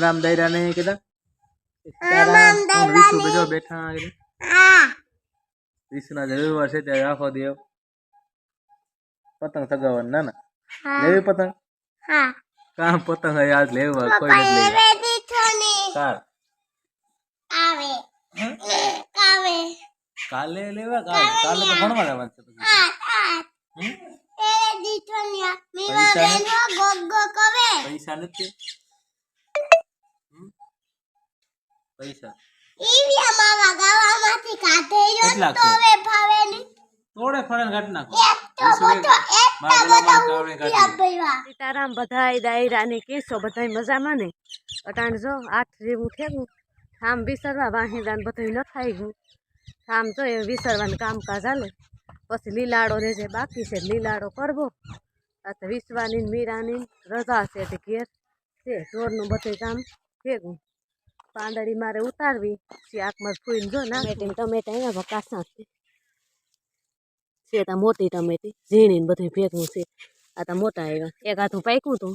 રામ દાયરા ને કીધા સીતારામ વિશુ બેજો બેઠા વિશુના જે રવિવાર છે ત્યારે આખો દેવ પતંગ ચગાવવાનું ના ના લેવી પતંગ કામ પતંગ હે આજ લેવા કોઈ નથી લેવા કાલ કાલે લેવા કાલ કાલે તો ભણવા લેવાનું છે પછી હમ? પૈસા નથી પૈસા કેટલા છે થોડે ફરન ઘટ નાખો મારા ગળામાં કાવડી કાઢી દે. સીતારામ બધાય દાયરા ને કેસો બધાય મજામાં ને? અટાણ જો આઠ જેવું થયું થામ વિસરવા વાહિંદા ને બધું ન ખાઈ ગયું. થામ જો એ વિસરવાનું કામકાજ હાલે. પછી લીલાડો ને જે બાકી છે લીલાડો કરવો. આ તો વિસવાની ને મીરાની ને રજા છે તે ઘેર. છે ઢોરનું બધું કામ ભેગું પાંદડી મારે ઉતારવી. શાકમાં ફૂઈને જો ના ટમેટા એના બકાસા છે. છે તા મોટી ટમેટી. ઝીણી ને બધું ભેગું છે. આ તો મોટા આવ્યા. એક હાથું પાક્યું હતું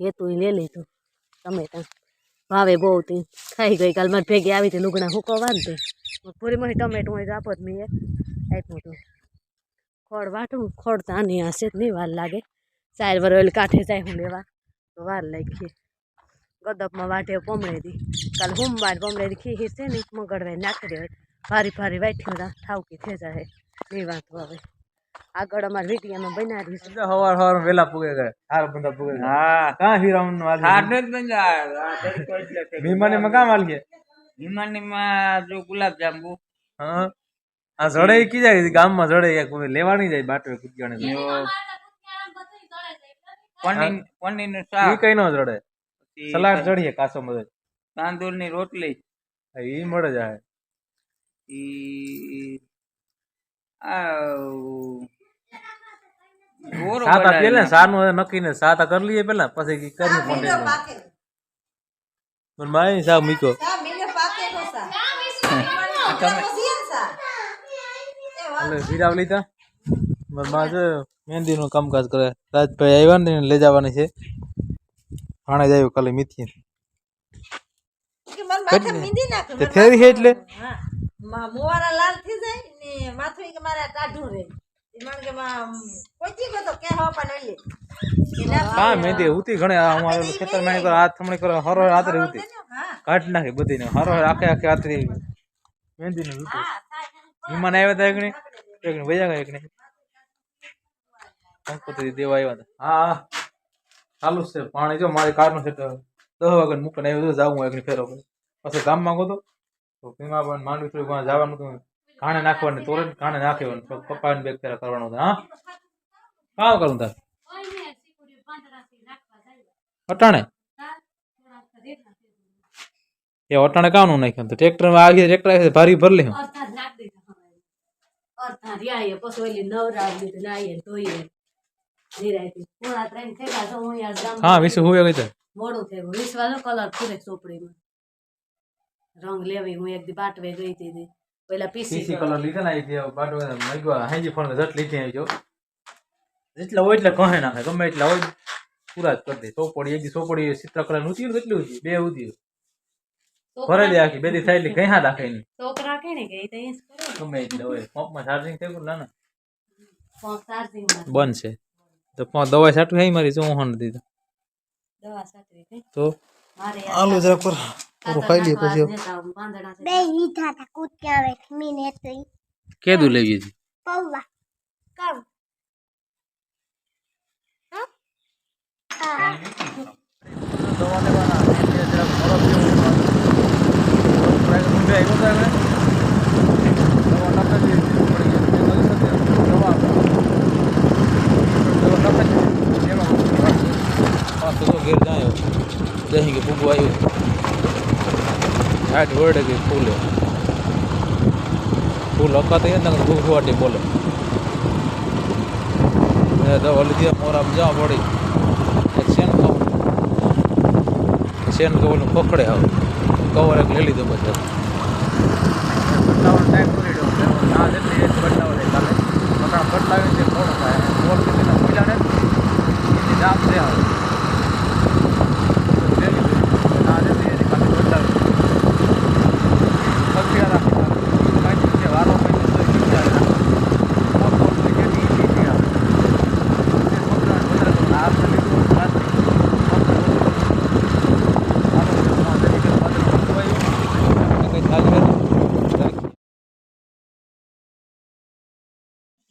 હેતું ઈ લઈ લીધું ટમેટા ભાવે બહુ તી. ખાઈ ગઈ કાલ મારે ભેગી આવી હતી લુગણા હુકવા ને પૂરી મહી ટમેટું હોય તો આપો જ મેં એક આપ્યું હતું ખોડ વાટું. ખોળ તો આની હશે જ નહીં વાર લાગે. ચાર વાર ઓલી કાંઠે જાય હું લેવા. તો વાર લાગી. ગદપમાં વાટે પોમળેરી કાલ સોમવાર પોમળેરી ખીર છે ને મંગળવાર નાખી દેવાય ભારી ભારી વાટ્યું તા ઠાવકી થઈ જાય નહીં વાંધો હવે આગળ અમારે વીટિયામાં બનાવી છે. હવાર હવાર વેલા પૂગે ગયે હાર બંધા પૂગે ગયે હા. કાં હીરામણનું હાટ આલી જ બંધ. વિમાની માં કામ આલી માં જો ગુલાબ જાંબુ. હા. આ જડે કી જાય? ગામમાં જડે એક કોઈ લેવાની જાય બાટવે કુદગાણે પનીર પનીરનું ઈ કઈ નો જડે સલાડ ચડીએ કાસો મદદ તાંદૂરની રોટલી ઈ મળે જાય ઈ સાત. પેલા સાર નક્કી ને કરી લઈએ પેલા પછી કરી ફોન પણ માય સા મૂકો એટલે લીધા. મારા માં છે મહેંદી નું કામકાજ કરે. રાજભાઈ આવ્યા ને લઈ જવાની છે. ભાણે જાય કાલે મીથી તે થેરી છે એટલે? મોવારા લાલ થઈ જાય ને માથું કે મારે ટાઢું રે. ઈ માણ કે માં કોઈ ગયો તો કે હવા પણ લઈ હા મહેંદી ઉતી ઘણે આ હું ખેતરમાં કરો હાથ થમણી કરો હરો રાત્રે ઉતી. હા. કાઢી નાખી બધી ને હરો આખે આખે આતરી મહેંદી ને ઉતી આવ્યા હતા એકને એકને વયા ગયા એકને કંકોત્રી દેવા આવ્યા હતા હા હા. ચાલુ છે. પાણી જો મારી કારનું સેટ દસ વાગે મૂકીને આવ્યો તો જાવું એકને ફેરો પછી ગામમાં ગયો તો તો ભીમા પણ માંડવી થોડું જવાનું હતું. ઘાણે નાખવાની તોરે ઘાણે નાખવાનું પપ્પા બેગ ફેરા કરવાનો હતો. હા? કામ કરું તાર? અટાણે? એ અટાણે કામનું નાખ્યું? તો ટ્રેક્ટરમાં આવી ટ્રેક્ટર આવી ભારી ભરી લે અર્થા. રહ્યા પછી નવરાવી નાઈએ નાહીએ ધોઈએ નિરાયથી પોણા ત્રણ થઈ ગયા તો હું અહીંયા ગામમાં હા વિશે હું કઈ મોડું થયું વિશ્વાસ કલર પૂરે ચોપડીમાં રંગ લેવી હું એક દી બાટવે ગઈ હતી તી. પેલા પીસી પીસી કલર લીધા ને આવી બાટો મગવા હાજી ફોન જટ લીધી આવજો જેટલા હોય એટલે કહે નાખે ગમે એટલા હોય પૂરા જ કરી દે ચોપડી એક દી ચોપડી ચિત્ર કલરનું ઉતી કેટલી ઉતી બે ઉતી ભરે દે આખી બે દી થાય એટલે કઈ રાખે નહીં છોકરા કે ને કે એ તો અહીંયા જ કરે ગમે એટલે હોય પંપમાં ચાર્જિંગ થઈ ગયું ના ના ફોન ચાર્જિંગમાં બંધ છે તો પણ દવા છાટવી હઈ મારી જો હું દીધા? દવા સાચવી ગઈ તો? મારે આલુ જરા પર ખાતર નાખવા જતા હું પાંદડા છે. કેદું લેવી છે દવા લેવાના એટલે જરાક મોડો થયો. પ્રાઇવેટ ઊંધે આવ્યો તો હવે. દવા નખાવી દીધી, પડી ગઈ. તે કરી શકે. દવા દવા નખાવી દીધી. એમાં પાછો તો ઘેર જાય ભૂગું આવ્યું આઠ વર્ડે કે ફૂલે. ફૂલ અકાતે ને ભૂખ વાટી બોલે. તો દવા મોરા મોરામ જા પડી. શેન ખાવ શેન કે પકડે હવે. કવર એક લઈ લીધો પછી બદલાવાનો ટાઈમ પૂરી ગયો ના જેટલી એજ બદલાવો છે કાલે મકાન બદલાવી છે મોડું થાય મોર કેટલી પૂજા ને એની જામ છે આવે ના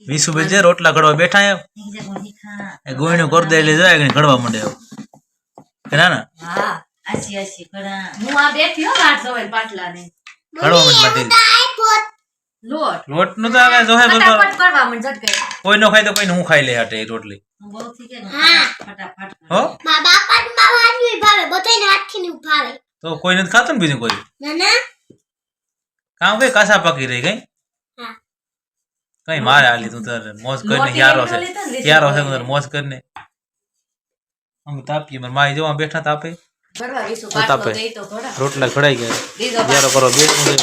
વિશુભાઈ જે રોટલા ઘડવા બેઠા એ ગોયણું કરી દે એટલે જાય ઘડવા માંડે કે ના ના? લોટ. તો આવે ઝટકે. કોઈ નો ખાય તો કોઈને હું ખાઈ લે હાટે રોટલી. હું બહુ થી કે ફટાફટ હો? મા બાપા ને મા વાન્યું ભાવે બધાને હાથથી નું ભાવે તો કોઈ નથી ખાતું ને બીજું કોઈ? કામ કઈ કાસા પાકી રહી કઈ. કઈ મારે હાલી તું તારે મોજ કરીને યારો છે યારો છે તો. તારે મોજ કરીને. આમ તાપીએ મારા માઈ જોવા બેઠા તાપે. તો તાપે. તો ઘડા રોટલા ખડાઈ ગયા. યારો કરો બેઠું છે.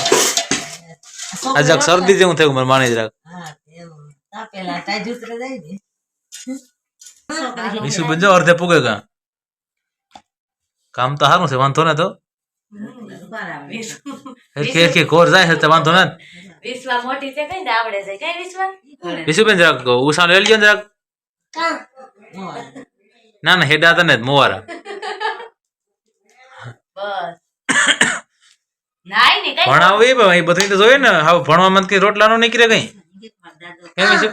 આ જરાક શરદી જેવું થયું મારે માને જાય ને. વિશુ બંજો અર્ધે પૂગે કા કામ તો સારું છે વાંધો ને તો. બરાબર કે કે કોર જાય છે તો વાંધો ને. વિશ્વા મોટી છે કઈ આવડે છે? કઈ વિશ્વા વિશુબેન જરાક ઉષાણ લઈ લ્યો ને જરાક. કાં? ના ના હેડા તને જ મોવારા. બસ. નાઈ ને કઈ ભણાવો એ ભાઈ બધું તો જોઈએ ને હવે ભણવામાં કઈ રોટલા નો નીકળે કઈ? કેમ વિશુ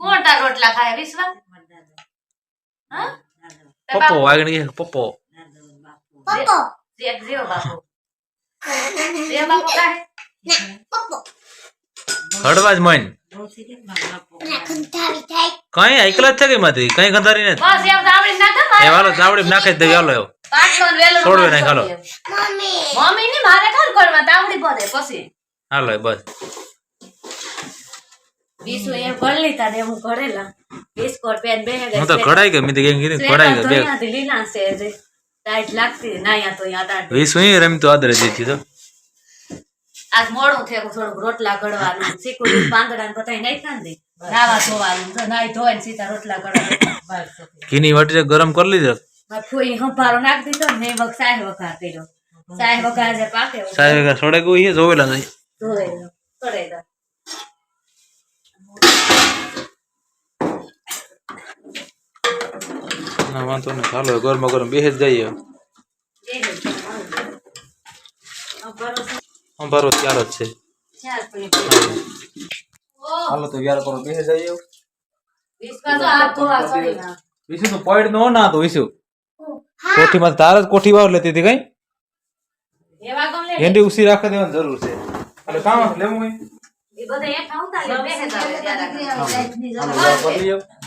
કોણ તાર રોટલા ખાય વિશ્વા? હા? પપ્પો આગળ કે પપ્પો. પપ્પો. એક જેવો બાપુ. હળવા જ મન. ના કઈ એકલા જ છે કે માંથી કઈ ગંધારી નથી? બસ એ વાલો તાવડી નાખી જ દે એવો. વેલો છોડવે નહીં, હાલો. મમ્મી. ની મારે ઘર ઘરમાં તાવડી પડે પછી. હાલો બસ. વિશુ એ ભર લીધા ને હું ઘરેલા. બિસ્કોટ પેન બે હું તો ઘડાઈ ગયો મેં તો કીધું ગયો લીલા છે ટાઈટ લાગતી ના અહીંયા તો અહીંયા ટાઈટ વીસ હું રમતો આદરે દીધી તો. આજ મોડું થયું થોડુંક રોટલા ઘડવાનું ચીકુડી પાંદડા ને બધાય નાખ્યા ને નાવા ધોવાનું તો નાઈ ધોઈને સીધા રોટલા ઘડવા ઘીની વાટી ગરમ કરી લીધો. ફૂઈ હંભારો નાખી દીધો ને એ વખત સાય વઘાર કર્યો. સાહેબ વખાર જે પાકે સાહેબ સોડે ગયું જોવેલા નહીં. ધોઈ દો કરાઈ દો ના વાંધો નહીં. ચાલો ગરમ ગરમ બેસી જ જઈએ. અંભારો ચાર જ છે. ચાલ હાલો તો યાર કરો બેસી જઈએ. વિશુ તો પડ નો ના તો વિશુ કોઠીમાં તાર જ કોઠી વાવ લેતી હતી કઈ? લે? ઉસી રાખી દેવાની જરૂર છે. એટલે કામ લેવું કઈ એ બધા લે ત્યારે